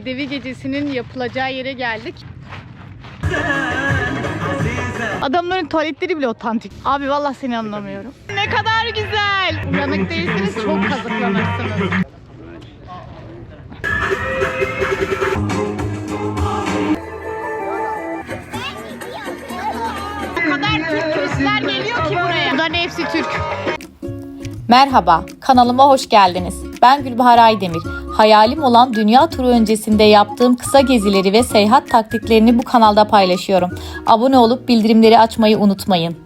Bedevi gecesinin yapılacağı yere geldik. Adamların tuvaletleri bile otantik. Abi vallahi seni anlamıyorum. Ne kadar güzel. Uyanık değilseniz çok kazıklanırsınız. O kadar Türk turistler geliyor ki buraya. Bunların hepsi Türk. Merhaba, kanalıma hoş geldiniz. Ben Gülbahar Aydemir. Hayalim olan dünya turu öncesinde yaptığım kısa gezileri ve seyahat taktiklerini bu kanalda paylaşıyorum. Abone olup bildirimleri açmayı unutmayın.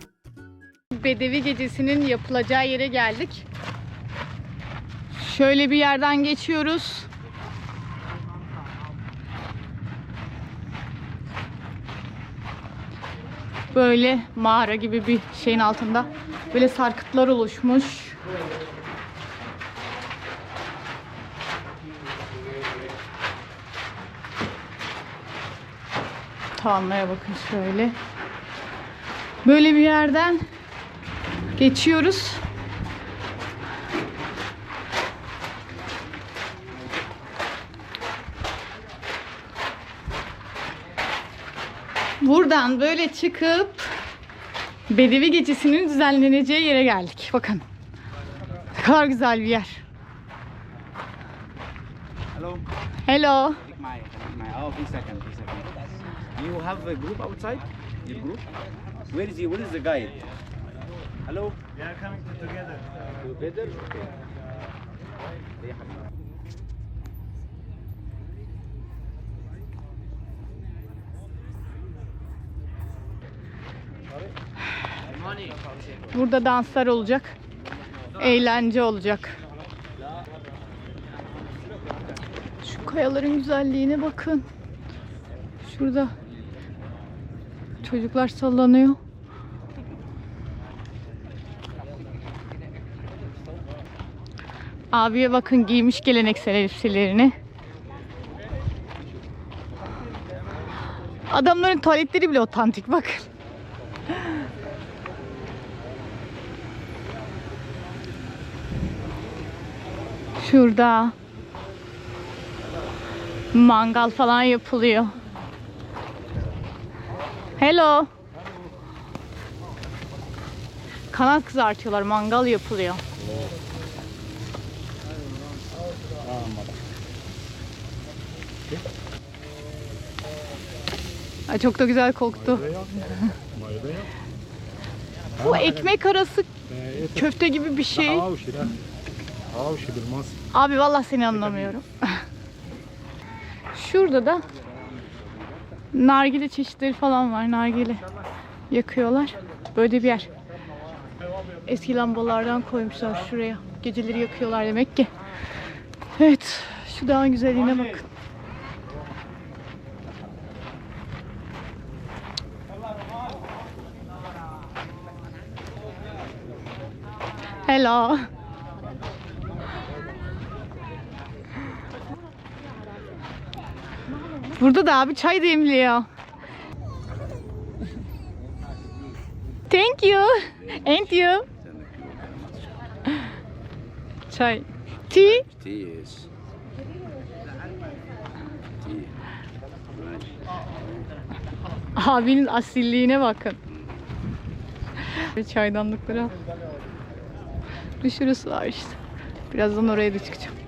Bedevi gecesinin yapılacağı yere geldik. Şöyle bir yerden geçiyoruz. Böyle mağara gibi bir şeyin altında böyle sarkıtlar oluşmuş. Tavanlara bakın şöyle. Böyle bir yerden geçiyoruz. Buradan böyle çıkıp Bedevi gecesinin düzenleneceği yere geldik. Bakın kadar güzel bir yer. Hello. Hello. My, my, oh, one second, one second. You have a group outside? Your group? Where is he? Where is the guide? Hello. We are coming to together. Together? Okay. Burada danslar olacak. Eğlence olacak. Şu kayaların güzelliğine bakın. Şurada çocuklar sallanıyor. Abiye bakın giymiş geleneksel elbiselerini. Adamların tuvaletleri bile otantik bakın. Şurada mangal falan yapılıyor. Hello. Kanat kızartıyorlar, mangal yapılıyor. Ay, çok da güzel koktu. Bu ekmek arası köfte gibi bir şey. Da. Avşi bilmez. Abi vallahi seni anlamıyorum. Şurada da nargile çeşitleri falan var. Nargile yakıyorlar. Böyle bir yer. Eski lambalardan koymuşlar şuraya. Geceleri yakıyorlar demek ki. Evet. Şu dağın güzelliğine bakın. Hello. Burada da abi çay demliyor. Thank you. And you. Çay. Tea. Yes. Abinin asilliğine bakın. Al. Dışarısı var işte. Birazdan oraya da çıkacağım.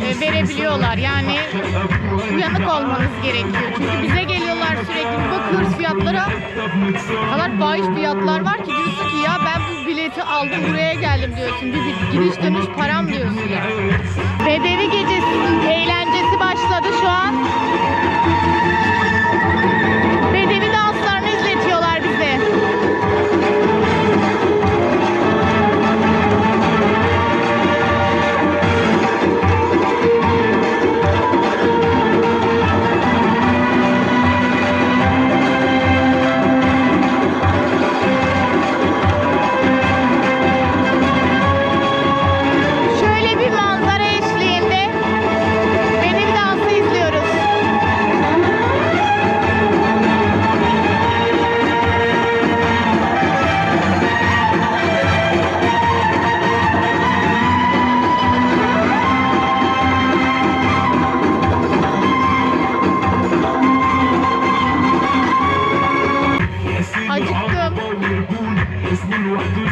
E, verebiliyorlar. Yani uyanık olmanız gerekiyor. Çünkü bize geliyorlar sürekli bir bakıyoruz fiyatlara. Kadar fahiş fiyatlar var ki diyorsun ki ya ben bu bileti aldım buraya geldim diyorsun. Bir, bir gidiş dönüş param diyorsun ya. Bedevi gecesi eğlencesi başladı şu an.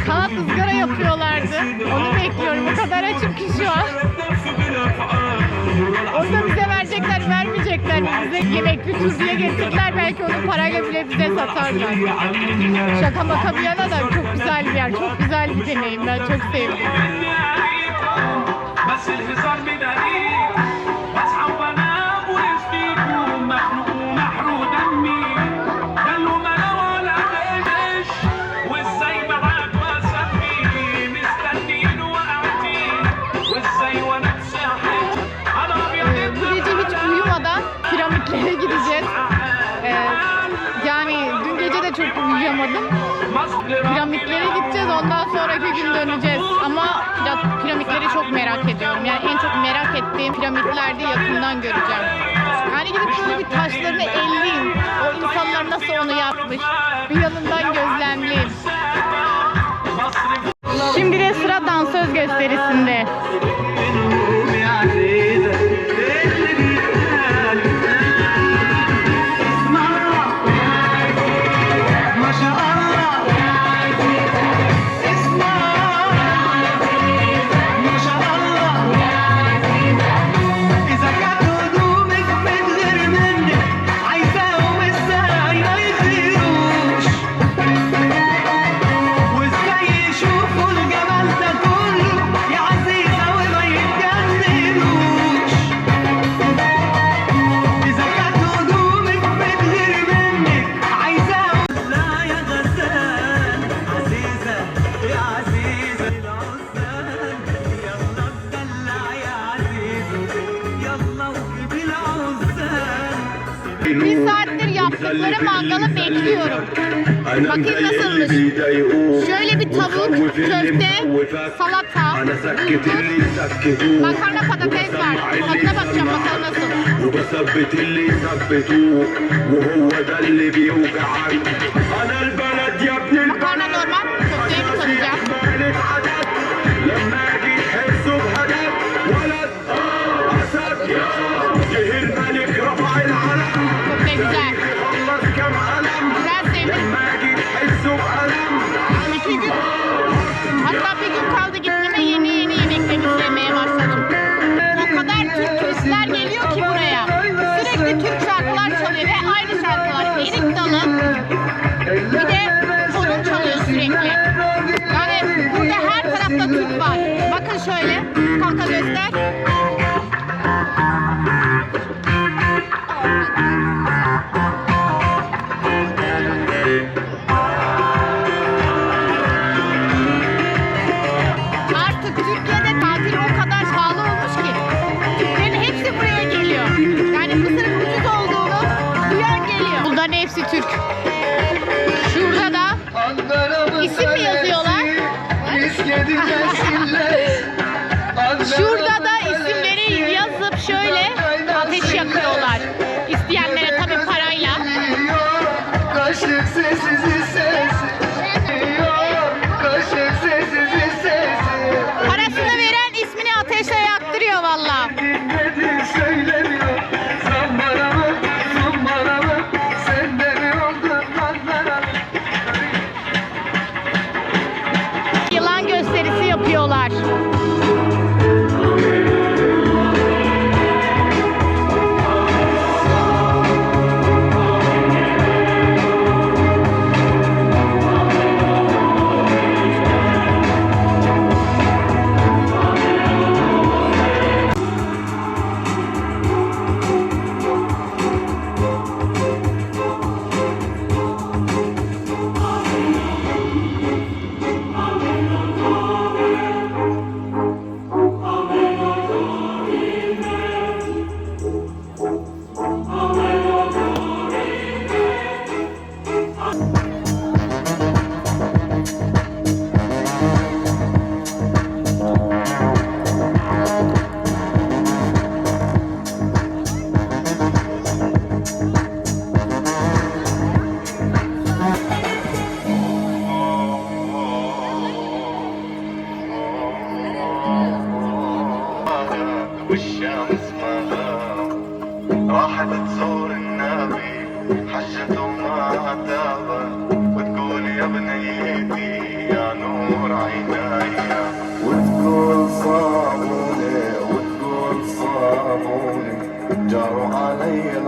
Kanat ızgara yapıyorlardı. Onu bekliyorum. O kadar açım ki şu an. Orada bize verecekler, vermeyecekler? Bize yemek götür diye getirdiler. Belki onu parayla bile bize satarlar. Şaka maka bir yana da çok güzel bir yer. Çok güzel bir deneyim. Ben çok sevdim. Gün döneceğiz. Ama pira- piramitleri çok merak ediyorum. Yani en çok merak ettiğim piramitlerde yakından göreceğim. Yani gidip şöyle bir taşlarını elleyeyim. O insanlar nasıl onu yapmış. Bir yanından gözlemleyeyim. Şimdi de sıra dansöz gösterisinde. Bir saattir yaptıkları mangalı bekliyorum. Bakayım nasılmış. Şöyle bir tavuk, köfte, salata, bulgur, makarna patates var. Tadına bakacağım bakalım nasıl. وبثبت اللي ثبتوه وهو ده اللي بيوجعك انا البلد hatta bir gün kaldı gitmeme yeni yeni yemeklerini sevmeye başladım. O kadar Türk turistler geliyor ki buraya. Sürekli Türk şarkılar çalıyor ve aynı şarkılar. Erik Dalı, bir de onun çalıyor sürekli. Yani burada her tarafta Türk var. Bakın şöyle, kanka göster. esquerda e.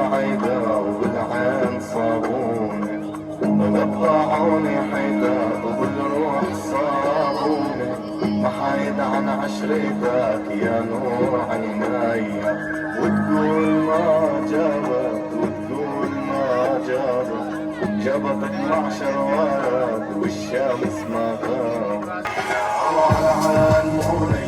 العيدا والعين صابوني. وقطعوني حيدات وبالروح صابوني. ما حيد عن عشرتك يا نور عينيا وتقول ما جابت وتقول ما جابت. جابت 12 ورد والشمس ما غابت. على عين موليتين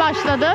başladı.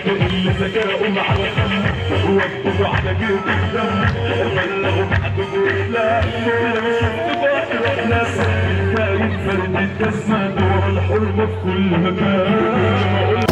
اللي ذكرهم على خم وقفوا على جيوب الدم بلغوا بعدكم اسلام كل مش انتفاع ناس كائن فرد الجزمة دور الحرمة في كل مكان